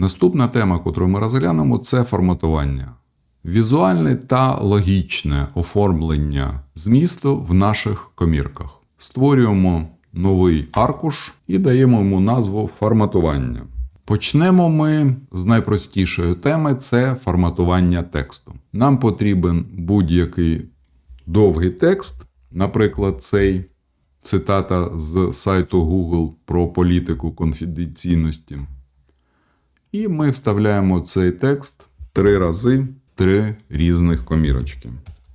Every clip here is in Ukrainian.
Наступна тема, яку ми розглянемо, це форматування. Візуальне та логічне оформлення змісту в наших комірках. Створюємо новий аркуш і даємо йому назву форматування. Почнемо ми з найпростішої теми це форматування тексту. Нам потрібен будь-який довгий текст, наприклад, цей цитата з сайту Google про політику конфіденційності. І ми вставляємо цей текст три рази, три різних комірочки.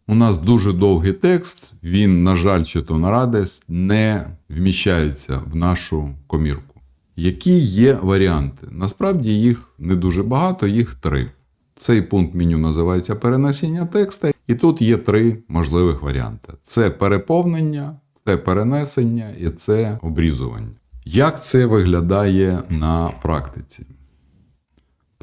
У нас дуже довгий текст, він, на жаль, чи то на радість, не вміщається в нашу комірку. Які є варіанти? Насправді їх не дуже багато, їх три. Цей пункт меню називається перенесення текста, і тут є три можливих варіанти: це переповнення, це перенесення і це обрізування. Як це виглядає на практиці?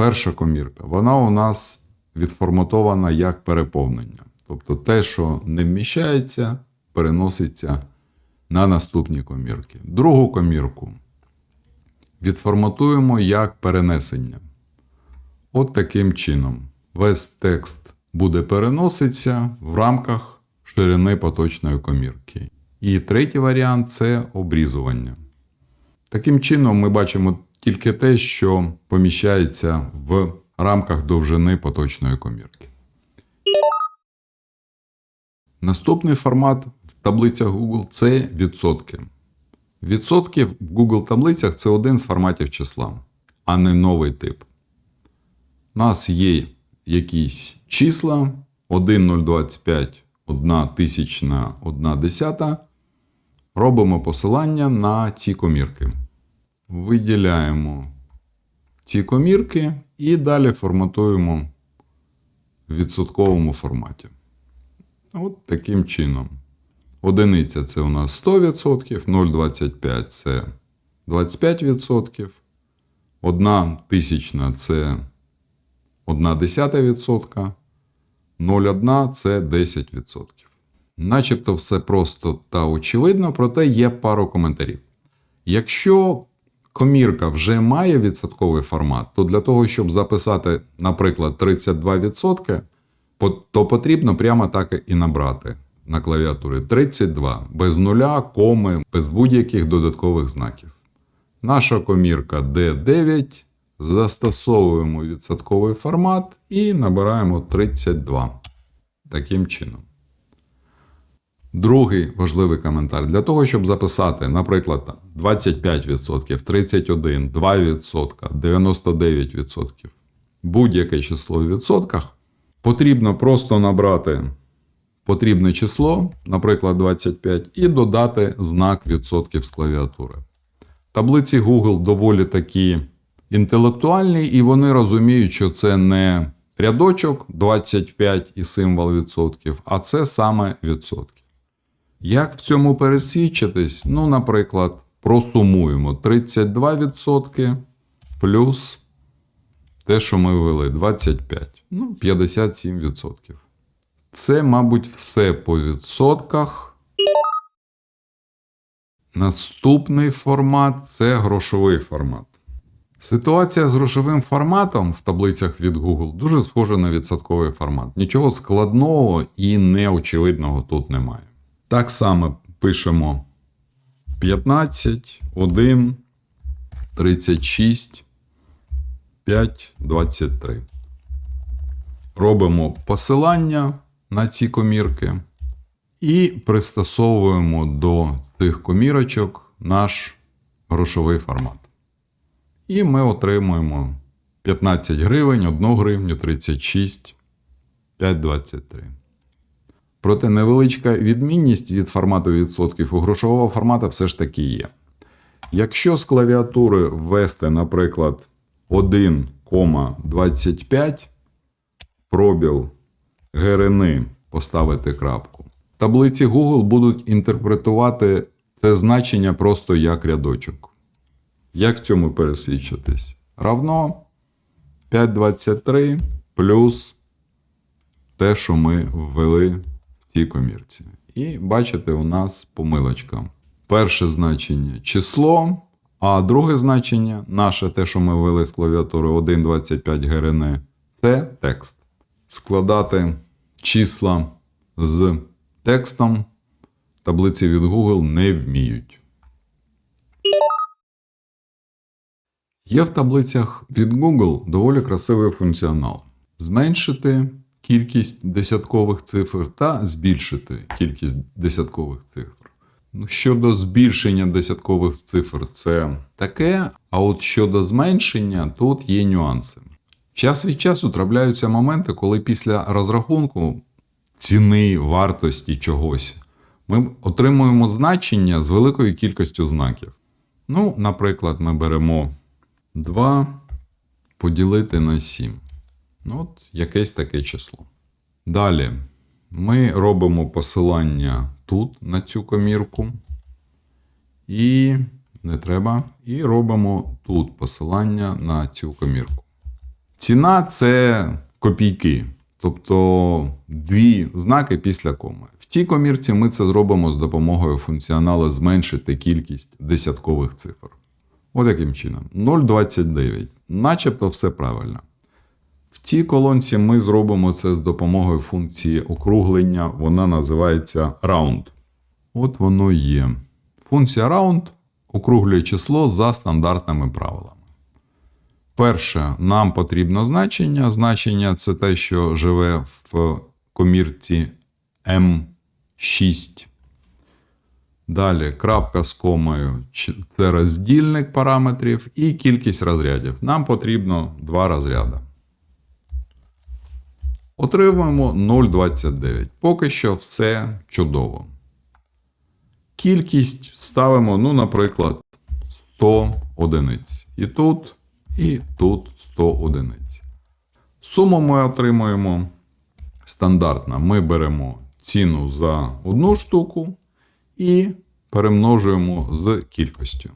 Перша комірка, вона у нас відформатована як переповнення. Тобто те, що не вміщається, переноситься на наступні комірки. Другу комірку відформатуємо як перенесення. От таким чином. Весь текст буде переноситися в рамках ширини поточної комірки. І третій варіант це обрізування. Таким чином, ми бачимо тільки те, що поміщається в рамках довжини поточної комірки. Наступний формат в таблицях Google це відсотки. Відсотки в Google таблицях це один з форматів числа, а не новий тип. У нас є якісь числа 1,025, 1 тисячна, 1 десята. Робимо посилання на ці комірки. Виділяємо ці комірки і далі форматуємо в відсотковому форматі. От таким чином. Одиниця це у нас 100%, 0,25 це 25%, 1 тисячна це 1 десята відсотка, 0,1 це 10%. Начебто все просто та очевидно, проте є пару коментарів. Якщо комірка вже має відсотковий формат, то для того, щоб записати, наприклад, 32%, то потрібно прямо так і набрати на клавіатурі 32 без нуля, коми, без будь-яких додаткових знаків. Наша комірка D9. Застосовуємо відсотковий формат і набираємо 32. Таким чином. Другий важливий коментар. Для того, щоб записати, наприклад, там 25%, 31%, 2%, 99%, будь-яке число в відсотках, потрібно просто набрати потрібне число, наприклад, 25, і додати знак відсотків з клавіатури. Таблиці Google доволі такі інтелектуальні, і вони розуміють, що це не рядочок 25 і символ відсотків, а це саме відсотки. Як в цьому пересвідчитись? Ну, наприклад, просумуємо 32% плюс те, що ми ввели 25, ну, 57%. Це, мабуть, все по відсотках. Наступний формат це грошовий формат. Ситуація з грошовим форматом в таблицях від Google дуже схожа на відсотковий формат. Нічого складного і неочевидного тут немає. Так само пишемо 15, 1, 36, 5, 23. Робимо посилання на ці комірки і пристосовуємо до цих комірочок наш грошовий формат. І ми отримуємо 15 гривень, 1 гривню, 36, 5,23. Проте невеличка відмінність від формату відсотків у грошового формату все ж таки є. Якщо з клавіатури ввести, наприклад, 1,25 пробіл герини поставити крапку, таблиці Google будуть інтерпретувати це значення просто як рядочок. Як цьому пересвідчитись? Равно 5,23 плюс те, що ми ввели цій комірці. І бачите, у нас помилочка. Перше значення число, А друге значення, наше те, що ми ввели з клавіатури 1.25 ГРН, це текст. Складати числа з текстом таблиці від Google не вміють. Є в таблицях від Google доволі красивий функціонал. Зменшити кількість десяткових цифр та збільшити кількість десяткових цифр. Ну, щодо збільшення десяткових цифр, це таке. А от щодо зменшення, тут є нюанси. Час від часу трапляються моменти, коли після розрахунку ціни, вартості чогось ми отримуємо значення з великою кількістю знаків. Ну, наприклад, ми беремо 2 поділити на 7. Ну, от якесь таке число. Далі ми робимо посилання тут на цю комірку. І не треба. І робимо тут посилання на цю комірку. Ціна це копійки, тобто дві знаки після коми. В цій комірці ми це зробимо з допомогою функціоналу зменшити кількість десяткових цифр. От яким чином. 0,29. Начебто все правильно. Цій колонці ми зробимо це з допомогою функції округлення. Вона називається round. От воно є. Функція round округлює число за стандартними правилами. Перше, нам потрібно значення. Значення це те, що живе в комірці M6. Далі крапка з комою це роздільник параметрів і кількість розрядів. Нам потрібно два розряди. Отримуємо 0,29. Поки що все чудово. Кількість ставимо, ну, наприклад, 100 одиниць. І тут, і тут 100 одиниць. Суму ми отримуємо стандартно. Ми беремо ціну за одну штуку і перемножуємо з кількістю.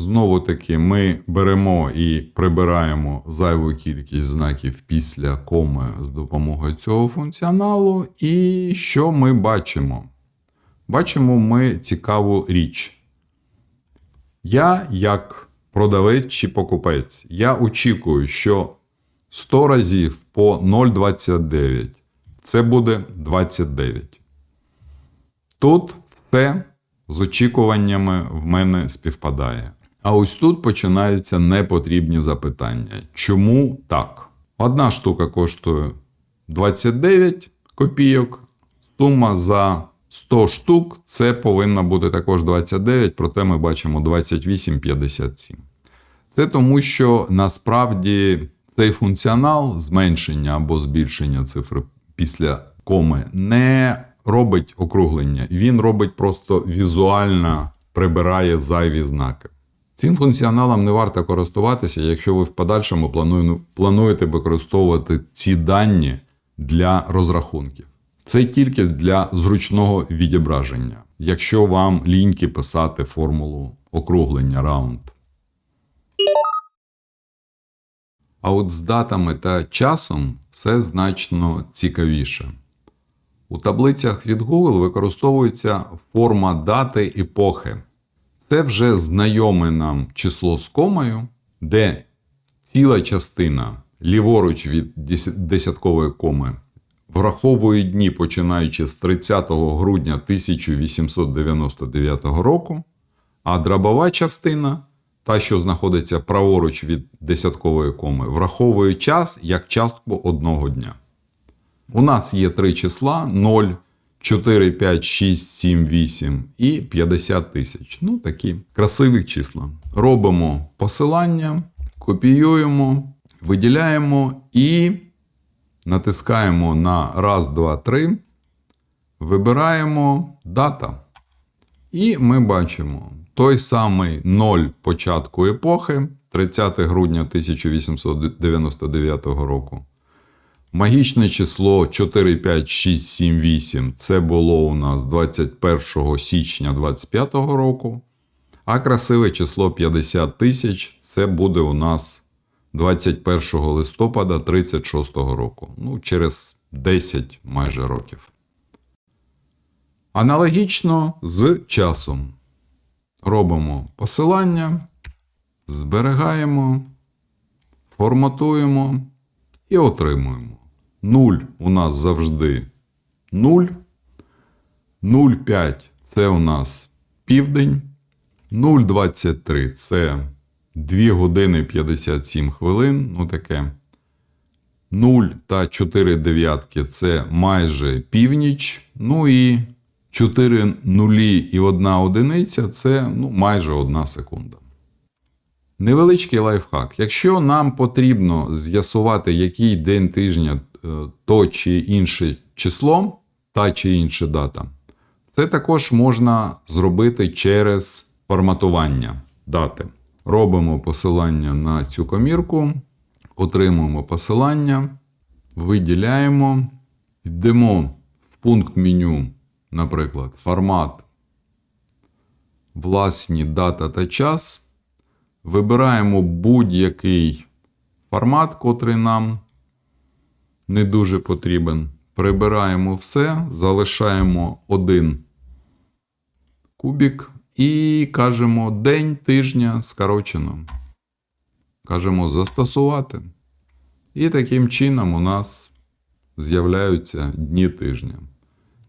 Знову таки, ми беремо і прибираємо зайву кількість знаків після коми з допомогою цього функціоналу. І що ми бачимо? Бачимо ми цікаву річ. Я, як продавець чи покупець, я очікую, що 100 разів по 0,29 це буде 29. Тут все з очікуваннями в мене співпадає. А ось тут починаються непотрібні запитання. Чому так? Одна штука коштує 29 копійок, сума за 100 штук це повинна бути також 29, проте ми бачимо 28,57. Це тому, що насправді цей функціонал зменшення або збільшення цифри після коми не робить округлення, він робить просто візуально прибирає зайві знаки. Цим функціоналом не варто користуватися, якщо ви в подальшому плануєте використовувати ці дані для розрахунків. Це тільки для зручного відображення, якщо вам ліньки писати формулу округлення раунд. А от з датами та часом все значно цікавіше. У таблицях від Google використовується форма дати епохи. Це вже знайоме нам число з комою, де ціла частина ліворуч від десяткової коми враховує дні, починаючи з 30 грудня 1899 року, а дробова частина, та, що знаходиться праворуч від десяткової коми, враховує час як частку одного дня. У нас є три числа 0, 4, 5, 6, 7, 8 і 50 тисяч. Ну, такі красиві числа. Робимо посилання, копіюємо, виділяємо і натискаємо на раз, два, три, вибираємо дата. І ми бачимо той самий 0 початку епохи, 30 грудня 1899 року. Магічне число 4, 5, 6, 7, 8 це було у нас 21 січня 25 року. А красиве число 50 тисяч це буде у нас 21 листопада 36 року. Ну, через 10 майже років. Аналогічно з часом робимо посилання, Зберігаємо, форматуємо і отримуємо. 0 у нас завжди 0. 0,5 це у нас південь. 0,23 це 2 години 57 хвилин. Ну таке. 0 та 4 дев'ятки це майже північ. Ну і 4 нулі і 1 одиниця це ну, майже 1 секунда. Невеличкий лайфхак. Якщо нам потрібно з'ясувати, який день тижня то чи інше число, та чи інша дата, це також можна зробити через форматування дати. Робимо посилання на цю комірку, отримуємо посилання, виділяємо, йдемо в пункт меню, наприклад, формат, власні дата та час. Вибираємо будь-який формат, котрий нам не дуже потрібен. Прибираємо все, залишаємо один кубік і кажемо день тижня скорочено. Кажемо застосувати. І таким чином у нас з'являються дні тижня.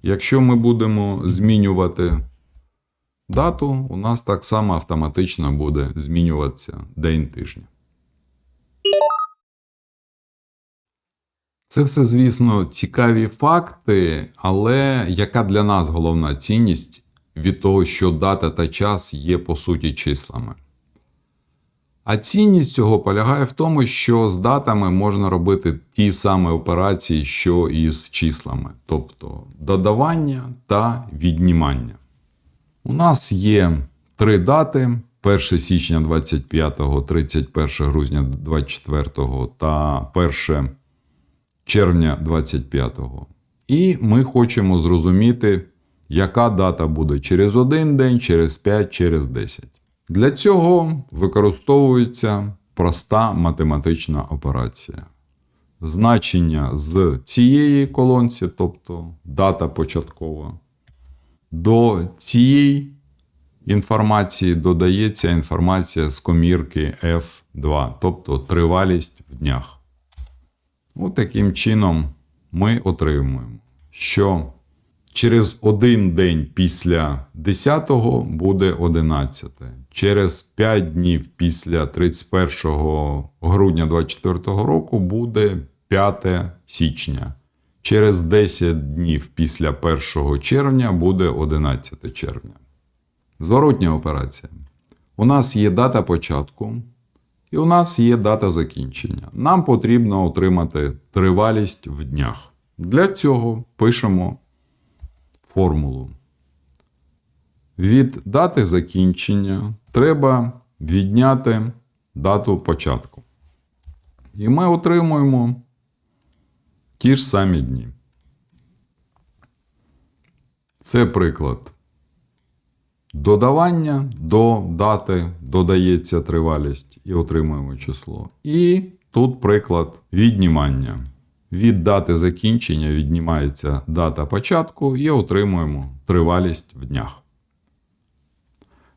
Якщо ми будемо змінювати дату, у нас так само автоматично буде змінюватися день тижня. Це все, звісно, цікаві факти, але яка для нас головна цінність від того, що дата та час є по суті числами? А цінність цього полягає в тому, що з датами можна робити ті самі операції, що і з числами, тобто додавання та віднімання. У нас є три дати: 1 січня 25, 31 грудня 24 та 1 червня 25-го. І ми хочемо зрозуміти, яка дата буде через один день, через 5, через 10. Для цього використовується проста математична операція. Значення з цієї колонці, тобто дата початкова, до цієї інформації додається інформація з комірки F2, тобто тривалість в днях. От таким чином ми отримуємо, що через один день після 10 буде 11. Через 5 днів після 31 грудня 2024 року буде 5 січня. Через 10 днів після 1 червня буде 11 червня. Зворотня операція. У нас є дата початку, і у нас є дата закінчення. Нам потрібно отримати тривалість в днях. Для цього пишемо формулу. Від дати закінчення треба відняти дату початку. І ми отримуємо ті ж самі дні. Це приклад. Додавання до дати додається тривалість і отримуємо число. І тут приклад віднімання. Від дати закінчення віднімається дата початку і отримуємо тривалість в днях.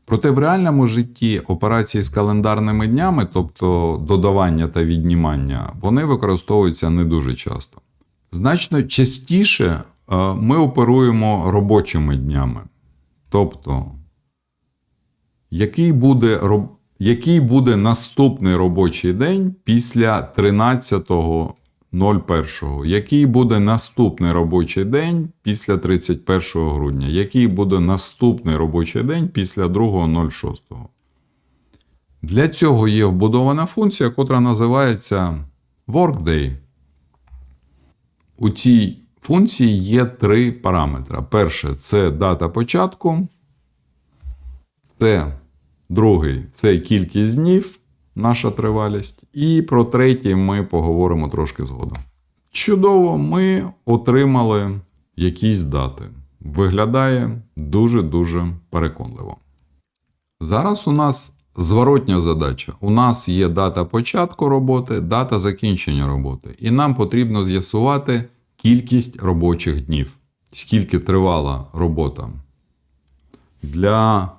Проте в реальному житті операції з календарними днями, тобто додавання та віднімання, вони використовуються не дуже часто. Значно частіше е, ми оперуємо робочими днями. Тобто, який буде, який буде наступний робочий день після 13.01? Який буде наступний робочий день після 31 грудня? Який буде наступний робочий день після 2.06? Для цього є вбудована функція, котра називається Workday. У цій функції є три параметри. Перше це дата початку. Це другий це кількість днів, наша тривалість. І про третій ми поговоримо трошки згодом. Чудово, ми отримали якісь дати. Виглядає дуже-дуже переконливо. Зараз у нас зворотня задача. У нас є дата початку роботи, дата закінчення роботи. І нам потрібно з'ясувати кількість робочих днів. Скільки тривала робота. Для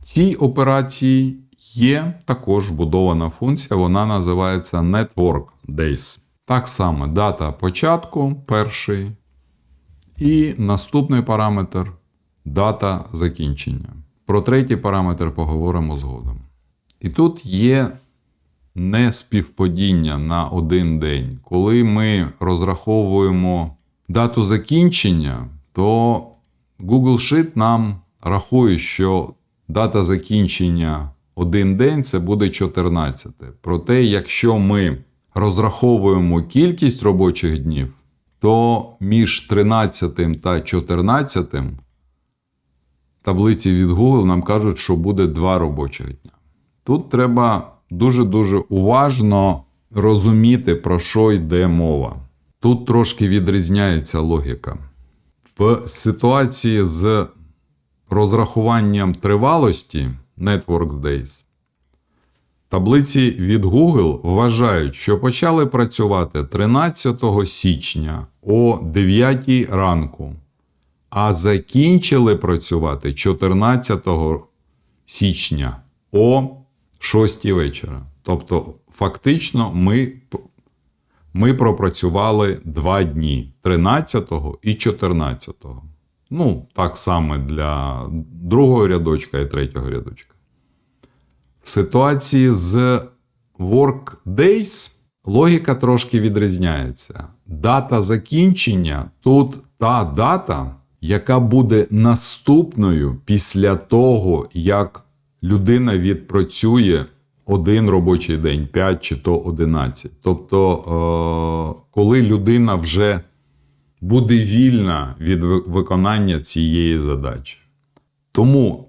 цій операції є також вбудована функція, вона називається Network Days. Так само дата початку перший, і наступний параметр дата закінчення. Про третій параметр поговоримо згодом. І тут є неспівпадіння на один день. Коли ми розраховуємо дату закінчення, то Google Sheet нам рахує, що дата закінчення один день це буде 14. Проте, якщо ми розраховуємо кількість робочих днів, то між 13 та 14 таблиці від Google нам кажуть, що буде 2 робочих дня. Тут треба дуже-дуже уважно розуміти, про що йде мова. Тут трошки відрізняється логіка. В ситуації з розрахуванням тривалості Network Days таблиці від Google вважають, що почали працювати 13 січня о 9 ранку, а закінчили працювати 14 січня о 6 вечора. Тобто, фактично, ми, ми пропрацювали 2 дні 13 і 14. Ну, так само для другого рядочка і третього рядочка. В ситуації з Workdays логіка трошки відрізняється. Дата закінчення тут та дата, яка буде наступною після того, як людина відпрацює один робочий день, 5 чи то 11. Тобто, е- коли людина вже буде вільна від виконання цієї задачі. Тому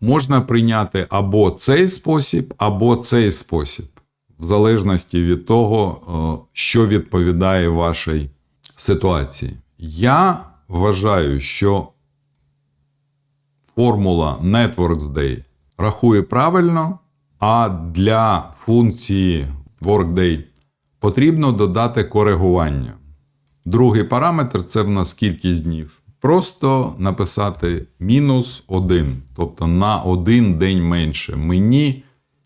можна прийняти або цей спосіб, або цей спосіб, в залежності від того, що відповідає вашій ситуації. Я вважаю, що формула Networks Day рахує правильно, а для функції Workday потрібно додати коригування. Другий параметр це в нас кількість днів. Просто написати мінус один, тобто на один день менше. Мені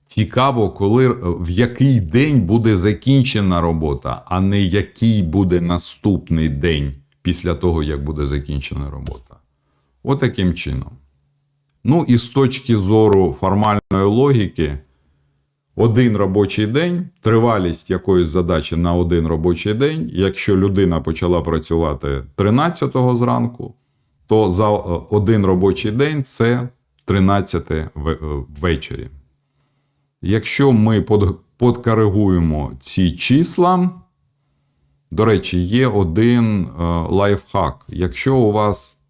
цікаво, коли, в який день буде закінчена робота, а не який буде наступний день після того, як буде закінчена робота. Отаким чином. Ну і з точки зору формальної логіки, один робочий день, тривалість якоїсь задачі на один робочий день. Якщо людина почала працювати 13 зранку, то за е, один робочий день це 13 в- е, ввечері. Якщо ми под- подкоригуємо ці числа, до речі, є один е, лайфхак. Якщо у вас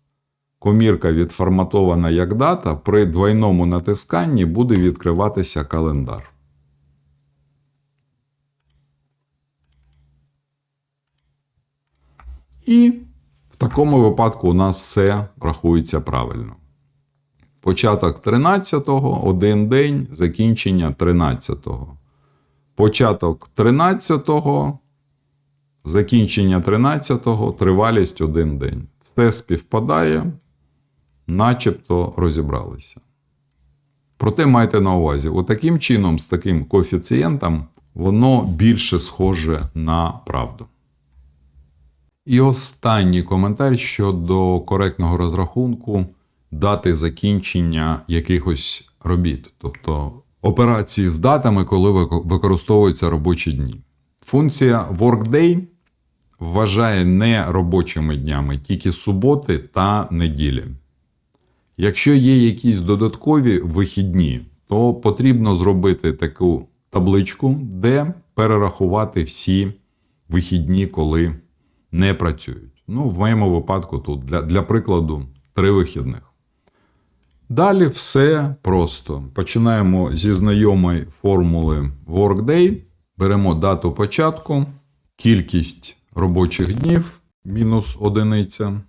комірка відформатована як дата, при двойному натисканні буде відкриватися календар. І в такому випадку у нас все рахується правильно. Початок 13-го, один день, закінчення 13-го. Початок 13-го, закінчення 13-го, тривалість один день. Все співпадає, начебто розібралися. Проте майте на увазі, отаким чином, з таким коефіцієнтом, воно більше схоже на правду. І останній коментар щодо коректного розрахунку дати закінчення якихось робіт, тобто операції з датами, коли використовуються робочі дні. Функція Workday вважає не робочими днями, тільки суботи та неділі. Якщо є якісь додаткові вихідні, то потрібно зробити таку табличку, де перерахувати всі вихідні, коли не працюють. Ну, в моєму випадку тут для, для прикладу три вихідних. Далі все просто. Починаємо зі знайомої формули Workday, беремо дату початку, кількість робочих днів мінус одиниця,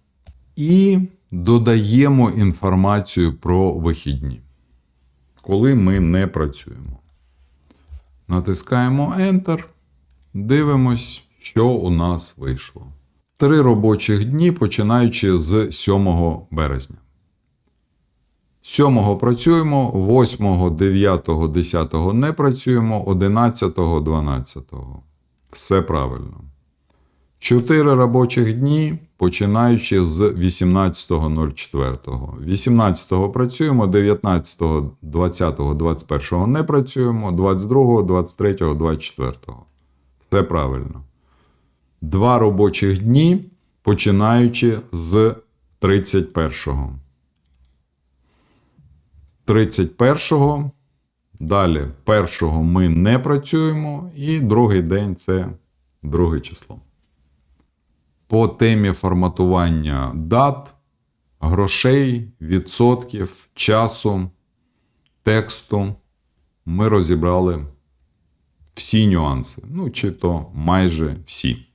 і додаємо інформацію про вихідні, коли ми не працюємо. Натискаємо Enter, дивимось, що у нас вийшло. Три робочих дні, починаючи з 7 березня. 7 працюємо, 8, 9, 10 не працюємо, 11, 12. Все правильно. 4 робочих дні, починаючи з 18.04. 18 працюємо, 19, 20, 21 не працюємо, 22, 23, 24. Все правильно. Два робочих дні, починаючи з 31-го. 31-го. Далі, першого ми не працюємо, і другий день це друге число. По темі форматування дат, грошей, відсотків, часу, тексту ми розібрали всі нюанси. Ну, чи то майже всі.